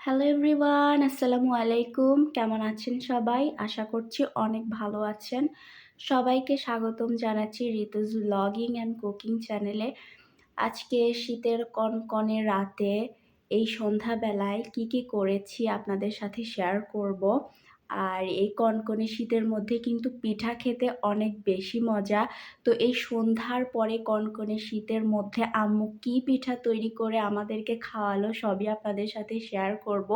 Hello everyone আসসালামু আলাইকুম। কেমন আছেন সবাই? আশা করছি অনেক ভালো আছেন। সবাইকে স্বাগতম জানাচ্ছি ঋতুজ ব্লগিং অ্যান্ড কুকিং চ্যানেলে আজকে শীতের কনকনে রাতে এই সন্ধ্যাবেলায় কি কি করেছি আপনাদের সাথে শেয়ার করব। আর এই কনকনে শীতের মধ্যে কিন্তু পিঠা খেতে অনেক বেশি মজা। তো এই সন্ধ্যার পরে কনকনে শীতের মধ্যে আম্মু কি পিঠা তৈরি করে আমাদেরকে খাওয়ালো সবই আপনাদের সাথে শেয়ার করব।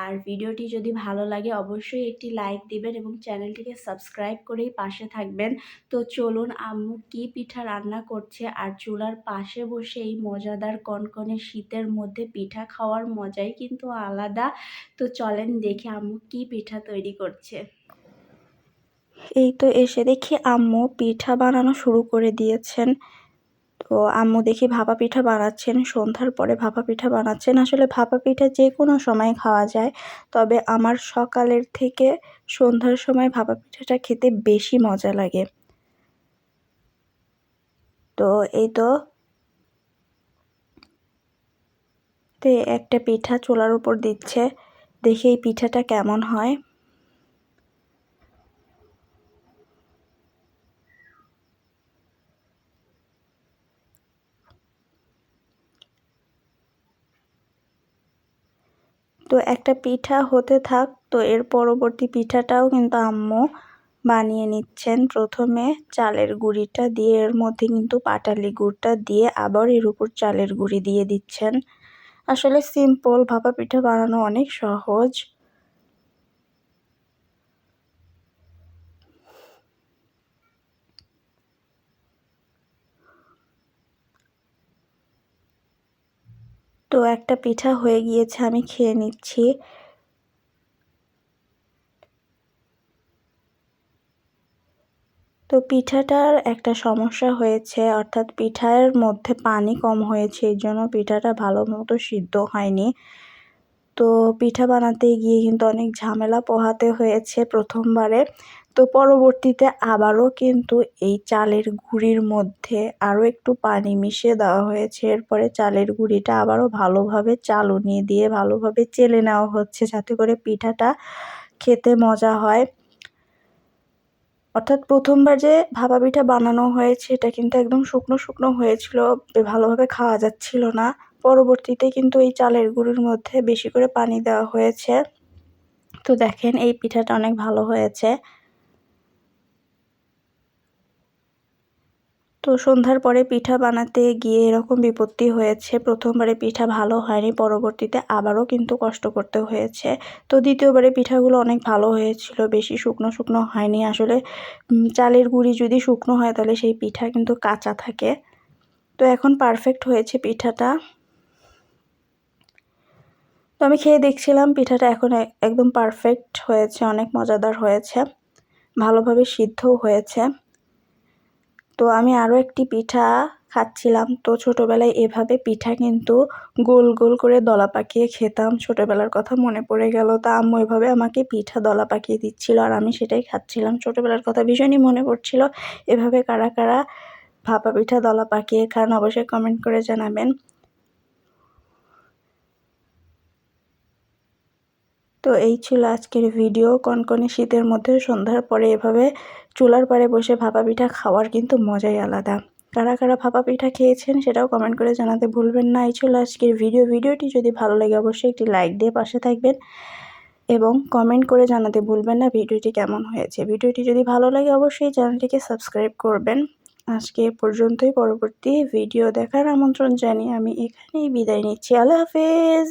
আর ভিডিওটি যদি ভালো লাগে অবশ্যই একটি লাইক দিবেন এবং চ্যানেলটিকে সাবস্ক্রাইব করেই পাশে থাকবেন। তো চলুন আম্মু কি পিঠা রান্না করছে আর চুলার পাশে বসে এই মজাদার কনকনে শীতের মধ্যে পিঠা খাওয়ার মজাই কিন্তু আলাদা। তো চলেন দেখে আম্মু কি পিঠা তৈরি করছে। এই তো এসে দেখি আম্মু পিঠা বানানো শুরু করে দিয়েছেন। তো আম্মু দেখি ভাপা পিঠা বানাচ্ছেন, সন্ধ্যার পরে ভাপা পিঠা বানাচ্ছেন। আসলে ভাপা পিঠা যে কোনো সময় খাওয়া যায়, তবে আমার সকালের থেকে সন্ধ্যার সময় ভাপা পিঠাটা খেতে বেশি মজা লাগে। তো এই তো একটা পিঠা চুলার উপর দিচ্ছে, দেখি এই পিঠাটা কেমন হয়। তো একটা পিঠা হতে থাক, তো এর পরবর্তী পিঠাটাও কিন্তু আম্মু বানিয়ে নিচ্ছেন। প্রথমে চালের গুঁড়িটা দিয়ে, এর মধ্যে কিন্তু পাটালি গুড়টা দিয়ে আবার এর উপর চালের গুঁড়ি দিয়ে দিচ্ছেন। আসলে সিম্পল ভাপা পিঠা বানানো অনেক সহজ। তো একটা পিঠা হয়ে গিয়েছে, আমি খেয়ে নিচ্ছি। তো পিঠাটার একটা সমস্যা হয়েছে, অর্থাৎ পিঠার মধ্যে পানি কম হয়েছে এই জন্য পিঠাটা ভালো মতো সিদ্ধ হয়নি। তো পিঠা বানাতে গিয়ে কিন্তু অনেক ঝামেলা পোহাতে হয়েছে প্রথমবারে। তো পরবর্তীতে আবারও কিন্তু এই চালের গুঁড়ির মধ্যে আরও একটু পানি মিশিয়ে দেওয়া হয়েছে। এরপরে চালের গুঁড়িটা আবারও ভালোভাবে চালুনি দিয়ে ভালোভাবে চেলে নেওয়া হচ্ছে যাতে করে পিঠাটা খেতে মজা হয়। অর্থাৎ প্রথমবার যে ভাপা পিঠা বানানো হয়েছে, এটা কিন্তু একদম শুকনো শুকনো হয়েছিল ভালোভাবে খাওয়া যাচ্ছিল না। পরবর্তীতে কিন্তু এই চালের গুঁড়ির মধ্যে বেশি করে পানি দেওয়া হয়েছে। তো দেখেন, এই পিঠাটা অনেক ভালো হয়েছে। তো সন্ধ্যার পরে পিঠা বানাতে গিয়ে এরকম বিপত্তি হয়েছে। প্রথমবারে পিঠা ভালো হয়নি, পরবর্তীতে আবারও কিন্তু কষ্ট করতে হয়েছে। তো দ্বিতীয়বারে পিঠাগুলো অনেক ভালো হয়েছিল, বেশি শুকনো শুকনো হয়নি। আসলে চালের গুঁড়ি যদি শুকনো হয় তাহলে সেই পিঠা কিন্তু কাঁচা থাকে। তো এখন পারফেক্ট হয়েছে পিঠাটা। তো আমি খেয়ে দেখছিলাম, পিঠাটা এখন একদম পারফেক্ট হয়েছে, অনেক মজাদার হয়েছে, ভালোভাবে সিদ্ধও হয়েছে। তো আমি আরও একটি পিঠা খাচ্ছিলাম, তো ছোটোবেলায় এভাবে পিঠা কিন্তু গোল গোল করে দলা পাকিয়ে খেতাম, ছোটোবেলার কথা মনে পড়ে গেল, তা আম্মু এভাবে আমাকে পিঠা দলা পাকিয়ে দিচ্ছিল আর আমি সেটাই খাচ্ছিলাম। ছোটোবেলার কথা ভীষণই মনে পড়ছিল, এভাবে কারা কারা ভাপা পিঠা দলা পাকিয়ে খান অবশ্যই কমেন্ট করে জানাবেন। তো এই ছিল আজকের ভিডিও কনকনে শীতের মধ্যে সন্ধ্যার পরে এভাবে চুলার পাড়ে বসে ভাপা পিঠা খাওয়ার কিন্তু মজাই আলাদা। কারা কারা ভাপা পিঠা খেয়েছেন সেটাও কমেন্ট করে জানাতে ভুলবেন না। এই ছিল আজকের ভিডিও ভিডিওটি যদি ভালো লাগে অবশ্যই একটি লাইক দিয়ে পাশে থাকবেন এবং কমেন্ট করে জানাতে ভুলবেন না ভিডিওটি কেমন হয়েছে। ভিডিওটি যদি ভালো লাগে অবশ্যই চ্যানেলটিকে সাবস্ক্রাইব করবেন। আজকে পর্যন্তই। পরবর্তী ভিডিও দেখার আমন্ত্রণ জানিয়ে আমি এখানেই বিদায় নিচ্ছি। আল্লাহ হাফেজ!